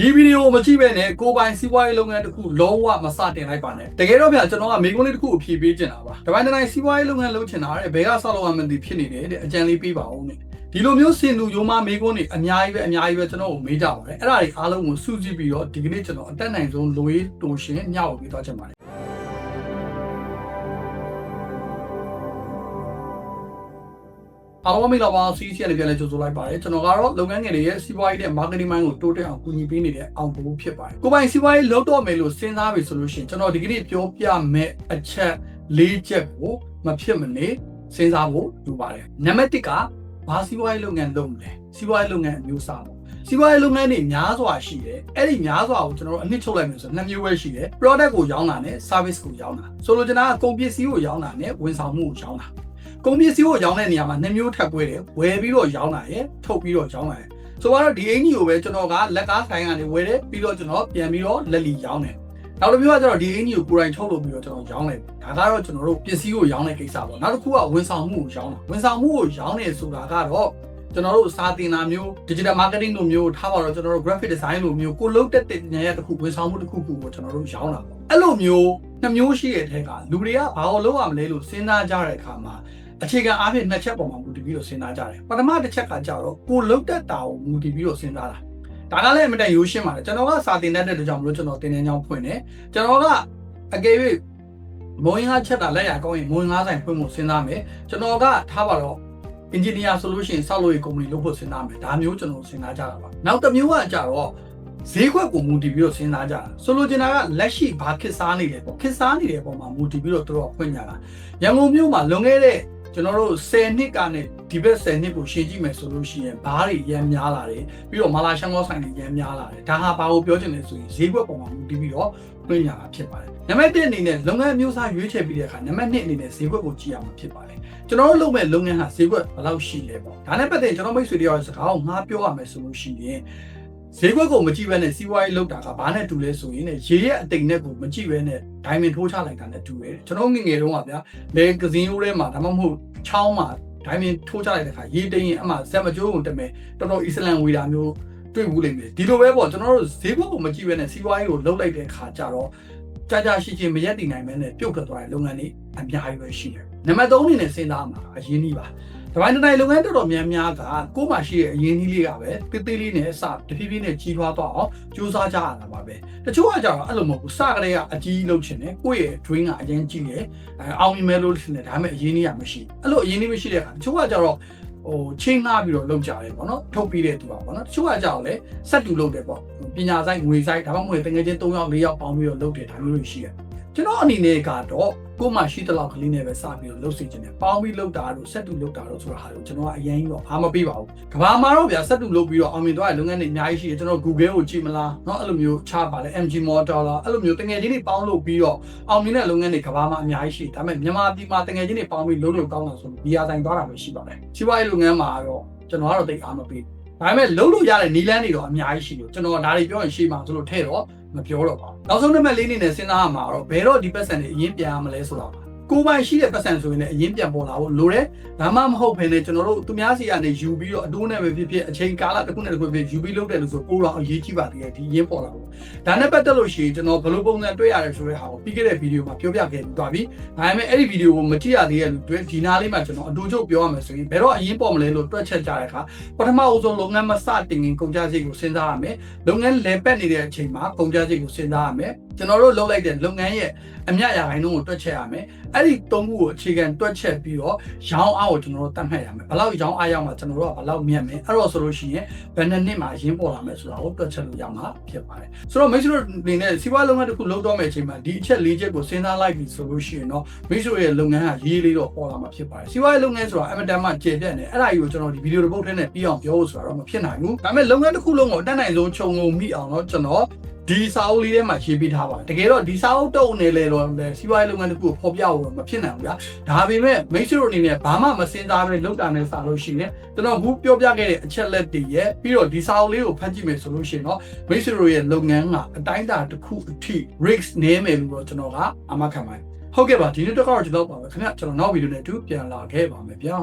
ဒီဗီဒီယိုကိုမကြည့်ပဲနဲ့ကိုယ်ပိုင်စီးပွားရေးလုပ်ငန်းတစ်ခုလုံးဝမစတင်လိုက်ပါနဲ့တကယ်တော့ဗျာကျွန်တော်ကမိကုန်းလေးတစ်ခုအဖြေပေးချင်တာပါတပိုင်းတစ်တိုင်းစီးပွားရေးလုပ်ငန်းလုပ်ချင်တာတဲ့ဘယ်ကဆောက်လုပ်ရမှန်းသိဖြစ်နေတယ်တဲ့အကြံလေးပေးပါဦးနဲ့ဒီလိုမျိုးစင်လူယုံမမိကုန်းတွေအများကြီးပဲအများကြီးပဲကျွန်တော်ကိုမေးကြပါတယ်အဲ့ဒါတွေအားလုံးကိုစုကြည့်ပြီးတော့ဒီကနေ့ကျွန်တော်အတက်နိုင်ဆုံးလိုရေးတိုရှင်ညှောက်ပြီးသွားချင်ပါတယ် အားလုံးမိလာပါစီးစီရနေပြန်လဲကြိုဆိုလိုက်ပါတယ်ကျွန်တော်ကတော့လုပ်ငန်းငယ်တွေရဲ့စီးပွားရေးနဲ့ marketing မိုင်းကိုတိုးတက်အောင်ကူညီပေးနေတဲ့အောင်ဘူးဖြစ်ပါတယ်ကိုပိုင်စီးပွားရေးလုပ်တော့မယ်လို့စဉ်းစားပြီဆိုလို့ရှိရင်ကျွန်တော်ဒီကနေ့ပြောပြမယ့်အချက်၄ချက်ကိုမဖြစ်မနေစဉ်းစားဖို့လိုပါတယ်နံပါတ်၁ကဘာစီးပွားရေးလုပ်ငန်းလုပ်မလဲစီးပွားရေးလုပ်ငန်းအမျိုးအစားပေါ့စီးပွားရေးလုပ်ငန်းတွေများစွာရှိတယ်အဲ့ဒီများစွာကိုကျွန်တော်တို့အနှစ်ချုပ်လိုက်မယ်ဆိုတော့နှစ်မျိုးပဲရှိတယ် product ကိုရောင်းတာနဲ့ service ကိုရောင်းတာဆိုလိုချင်တာကကုန်ပစ္စည်းကိုရောင်းတာနဲ့ဝန်ဆောင်မှုကိုရောင်းတာ ကုန်ပစ္စည်းကိုရောင်းတဲ့နေရာမှာနှစ်မျိုးထပ်ပွဲတယ်ဝယ်ပြီးတော့ရောင်းတာရယ်ထုတ်ပြီးတော့ရောင်းတာရယ်ဆိုတော့ဒီအင်ကြီးကိုပဲကျွန်တော်ကလက်ကားဆိုင်ကနေဝယ်တယ်ပြီးတော့ကျွန်တော်ပြန်ပြီးတော့လက်လီရောင်းတယ်နောက်တစ်မျိုးကကျတော့ဒီအင်ကြီးကိုကိုယ်တိုင်ထုတ်လုပ်ပြီးတော့ကျွန်တော်ရောင်းလိုက်ဒါကတော့ကျွန်တော်တို့ပစ္စည်းကိုရောင်းတဲ့ကိစ္စပေါ့နောက်တစ်ခုကဝန်ဆောင်မှုကိုရောင်းတာဝန်ဆောင်မှုကိုရောင်းနေဆိုတာကတော့ကျွန်တော်တို့စာတင်တာမျိုး digital marketing လိုမျိုးထားပါတော့ကျွန်တော်တို့ graphic design လိုမျိုးကိုလုံးတက်တဲ့နေရာတစ်ခုဝန်ဆောင်မှုတစ်ခုခုကိုကျွန်တော်တို့ရောင်းတာပေါ့အဲ့လိုမျိုးနှစ်မျိုးရှိတဲ့ထဲကလူတွေကဘာလို့လုပ်ရမလဲလို့စဉ်းစားကြတဲ့အခါမှာ အခြေခံအားဖြင့်နှစ်ချက်ပေါ်မှာမူတည်ပြီးတော့စဉ်းစားကြတယ်ပထမတစ်ချက်ကကြတော့ကိုလုံးတက်တာကိုမူတည်ပြီးတော့စဉ်းစားတာဒါကလည်းအမတန်ရိုးရှင်းပါတယ်ကျွန်တော်ကစာတင်တတ်တဲ့အတွက်ကြောင့်မလို့ကျွန်တော်တင်တန်းချောင်းဖွင့်တယ်ကျွန်တော်ကအကယ်၍မုံငါချက်တာလက်ရကောင်းရင်မုံငါဆိုင်ဖွင့်ဖို့စဉ်းစားမယ်ကျွန်တော်ကထားပါတော့ engineer solution ဆောက်လုပ်ရေး company လုပ်ဖို့စဉ်းစားမယ်ဒါမျိုးကျွန်တော်စဉ်းစားကြတာပါနောက်တစ်မျိုးကကြတော့ဈေးကွက်ကိုမူတည်ပြီးတော့စဉ်းစားကြတာဆိုလိုချင်တာကလက်ရှိဘာခေတ်စားနေလဲပေါ့ခေတ်စားနေတဲ့ပုံမှာမူတည်ပြီးတော့တို့တော့ဖွင့်ကြတာရန်ကုန်မြို့မှာလွန်ခဲ့တဲ့ ကျွန်တော်တို့10နှစ်ကနဲ့ဒီဘက်10နှစ်ကိုရှင်းကြည့်မယ်ဆိုလို့ရှိရင်ဘားတွေရမ်းများလာတယ်ပြီးတော့မာလာရှန်ကောဆိုင်တွေရမ်းများလာတယ်ဒါဟာဘာကိုပြောချင်လဲဆိုရင်ဈေးကွက်ပုံမှာမူတည်ပြီးတော့ဖွင့်ကြတာဖြစ်ပါတယ်နံပါတ်1အနေနဲ့လုပ်ငန်းမျိုးစားရွေးချယ်ပြီးတဲ့အခါနံပါတ်2အနေနဲ့ဈေးကွက်ကိုကြည့်ရမှာဖြစ်ပါတယ်ကျွန်တော်တို့လုပ်မဲ့လုပ်ငန်းဟာဈေးကွက်ဘယ်လောက်ရှိလဲပေါ့ဒါနဲ့ပတ်သက်ကျွန်တော်မိတ်ဆွေတယောက်စကားကိုငါပြောရမယ်ဆိုလို့ရှိရင် ဈေးကွက်ကိုမကြည့်ဘဲနဲ့စီးပွားရေးလုပ်တာကဘာနဲ့တူလဲဆိုရင်ねရေရဲ့အတိမ်နဲ့ကိုမကြည့်ဘဲနဲ့ဒိုင်မန်ထိုးချလိုက်တာနဲ့တူတယ်ကျွန်တော်ငငယ်တုန်းကဗျာလေကစင်းရိုးထဲမှာဒါမှမဟုတ်ချောင်းမှာဒိုင်မန်ထိုးချလိုက်တဲ့ခါရေတိမ်ရင်အမှဇက်မကျိုးကိုတမဲတော်တော်အစ္စလမ်ဝေတာမျိုးတွေ့ဘူးလိမ့်မယ်ဒီလိုပဲပေါ့ကျွန်တော်တို့ဈေးကွက်ကိုမကြည့်ဘဲနဲ့စီးပွားရေးကိုလုပ်လိုက်တဲ့ခါကျတော့ ကြာကြာရှိချင်းမရက်တည်နိုင်မဲနဲ့ပြုတ်ထွက်သွားတဲ့လုပ်ငန်းတွေအများကြီးပဲရှိတယ်နံပါတ်3အနေနဲ့စဉ်းစားမှာအရင်ကြီးပါတပိုင်းတစ်တိုင်းလုပ်ငန်းတော်တော်များများကကိုယ်မှရှိတဲ့အရင်ကြီးလေးကပဲတေးသေးလေးနဲ့စတဖြည်းဖြည်းနဲ့ကြီးထွားသွားအောင်ကြိုးစားကြရတာပါပဲတချို့ကကြတော့အဲ့လိုမဟုတ်ဘူးစကလေးကအကြီးလုပ်ချင်တယ်ကိုယ့်ရဲ့ dream ကအရင်ကြီးတယ်အောင်မြင်မဲ့လို့ထင်တယ်ဒါပေမဲ့အရင်ကြီးကမရှိအဲ့လိုအရင်ကြီးမရှိတဲ့အခါတချို့ကကြတော့ ဟိုချင်းငှားပြီးတော့လုပ်ကြတယ်ပေါ့နော်ထုတ်ပြီးတဲ့သူပါပေါ့နော်တချို့ကကြောက်လဲစက်တူလုပ်တယ်ပေါ့ပညာဆိုင်ငွေဆိုင်ဒါမှမဟုတ်တကယ်ချင်း3ယောက်4ယောက်ပေါင်းပြီးတော့လုပ်တယ်ဒါမျိုးတွေရှိတယ် ကျွန်တော်အနေနဲ့ကတော့ကိုမှရှိတဲ့လောက်ကလေးနဲ့ပဲစပြီးတော့လှုပ်စီခြင်းနဲ့ပေါင်းပြီးလှုပ်တာတို့ဆက်တူလှုပ်တာတို့ဆိုတာဟာကိုကျွန်တော်ကအရင်ကြီးတော့ဘာမပေးပါဘူး။ကဘာမှာတော့ဗျာဆက်တူလှုပ်ပြီးတော့အောင်မြင်သွားတဲ့လုပ်ငန်းတွေအများကြီးရှိတယ်ကျွန်တော် Google ကိုကြည့်မလား။နော်အဲ့လိုမျိုးချပါလဲ MG Motor လားအဲ့လိုမျိုးတငယ်ချင်းတွေပေါင်းလှုပ်ပြီးတော့အောင်မြင်တဲ့လုပ်ငန်းတွေကဘာမှာအများကြီးရှိတယ်။ဒါပေမဲ့မြန်မာပြည်မှာတငယ်ချင်းတွေပေါင်းပြီးလှုပ်လို့ကောင်းအောင်ဆိုပြီးဘီယာဆိုင်သွားတာမျိုးရှိပါတယ်။ချိပွားရေးလုပ်ငန်းမှာတော့ကျွန်တော်ကတော့တိတ်အားမပေးဘူး။ဒါပေမဲ့လှုပ်လို့ရတဲ့နီလန်းတွေတော့အများကြီးရှိလို့ကျွန်တော်ဒါတွေပြောရင်ရှိမှဆိုလို့ထဲ့တော့ မပြောတော့ပါဘူးနောက်ဆုံးနံပါတ်၄အနေနဲ့စဉ်းစားရမှာတော့ဘယ်တော့ဒီပတ်စံတွေအရင်ပြန်ရမလဲဆိုတော့ ကိုယ်ပိုင်ရှိတဲ့ပတ်စံဆိုရင်လည်းအရင်ပြန်ပေါ်လာဖို့လိုတယ်ဒါမှမဟုတ်ဘဲနဲ့ကျွန်တော်တို့သူများစီကနေယူပြီးတော့အတိုးနဲ့ပဲဖြစ်ဖြစ်အချိန်ကာလတစ်ခုနဲ့တစ်ခုဖြစ်ယူပြီးလုပ်တယ်လို့ဆိုကိုယ်တော့အရေးကြီးပါသေးတယ်ဒီရင်းပေါ်လာဖို့ဒါနဲ့ပတ်သက်လို့ရှိရင်ကျွန်တော်ဘယ်လိုပုံစံတွေ့ရတယ်ဆိုတဲ့ဟာကိုပြီးခဲ့တဲ့ဗီဒီယိုမှာပြောပြခဲ့ပြီးသွားပြီဒါပေမဲ့အဲ့ဒီဗီဒီယိုကိုမကြည့်ရသေးတဲ့လူတွေဒီနားလေးမှာကျွန်တော်အတူချုပ်ပြောရမယ်ဆိုရင်ဘယ်တော့အရင်ပေါ်မလဲလို့တွက်ချက်ကြတဲ့အခါပထမအဆုံးလုပ်ငန်းမစတင်ခင်ကုန်ကြစိတ်ကိုစဉ်းစားရမယ်လုပ်ငန်းလည်ပတ်နေတဲ့အချိန်မှာကုန်ကြစိတ်ကိုစဉ်းစားရမယ် ကျွန်တော်တို့လုပ်လိုက်တဲ့လုပ်ငန်းရဲ့အမြတ်ရာခိုင်နှုန်းကိုတွက်ချက်ရမယ်အဲ့ဒီသုံးခုကိုအခြေခံတွက်ချက်ပြီးတော့ရောင်းအားကိုကျွန်တော်တို့တတ်မှတ်ရမယ်ဘယ်လောက်ရောင်းအားရောက်မှကျွန်တော်တို့ကဘယ်လောက်မြတ်မယ်အဲ့တော့ဆိုလို့ရှိရင်ဘယ်နှစ်နှစ်မှာရင်းပေါ်လာမယ်ဆိုတာကိုတွက်ချက်လို့ရမှာဖြစ်ပါတယ်ဆိုတော့မိတ်ဆွေတို့အနေနဲ့စီးပွားလုပ်ငန်းတစ်ခုလုပ်တော့မယ့်အချိန်မှာဒီအချက်၄ချက်ကိုစဉ်းစားလိုက်ပြီဆိုလို့ရှိရင်တော့မိတ်ဆွေရဲ့လုပ်ငန်းဟာရေးလေးတော့ပေါ်လာမှာဖြစ်ပါတယ်စီးပွားရေးလုပ်ငန်းဆိုတာအမတန်မှကျေပြတ်နေအဲ့ဒါကြီးကိုကျွန်တော်ဒီဗီဒီယိုတစ်ပုတ်ထဲနဲ့ပြီးအောင်ပြောဖို့ဆိုတာတော့မဖြစ်နိုင်ဘူးဒါပေမဲ့လုပ်ငန်းတစ်ခုလုံးကိုအတတ်နိုင်ဆုံးခြုံငုံမိအောင်တော့ကျွန်တော် ဒီစာအုပ်လေးထဲမှာရေးပေးထားပါတကယ်တော့ဒီစာအုပ်တုံနေလေတော့လေစီးပွားရေးလုပ်ငန်းတစ်ခုကိုဖော်ပြဖို့မဖြစ်နိုင်ဘူးဗျာဒါပေမဲ့မိတ်ဆွေတို့အနေနဲ့ဘာမှမစင်စားပဲလုပ်တာနဲ့စာလို့ရှိရင်ကျွန်တော်အခုပြောပြခဲ့တဲ့အချက်လက်တွေရဲ့ပြီးတော့ဒီစာအုပ်လေးကိုဖတ်ကြည့်မယ်ဆိုလို့ရှိရင်တော့မိတ်ဆွေတို့ရဲ့လုပ်ငန်းကအတိုင်းအတာတစ်ခုအထိ risk နည်းမယ်လို့တော့ကျွန်တော်ကအမှတ်ခံပါတယ်ဟုတ်ကဲ့ပါဒီနေ့တော့ကတော့ကျွန်တော်ပါပဲခင်ဗျကျွန်တော်နောက်ဗီဒီယိုနဲ့အတူပြန်လာခဲ့ပါမယ်ဗျာ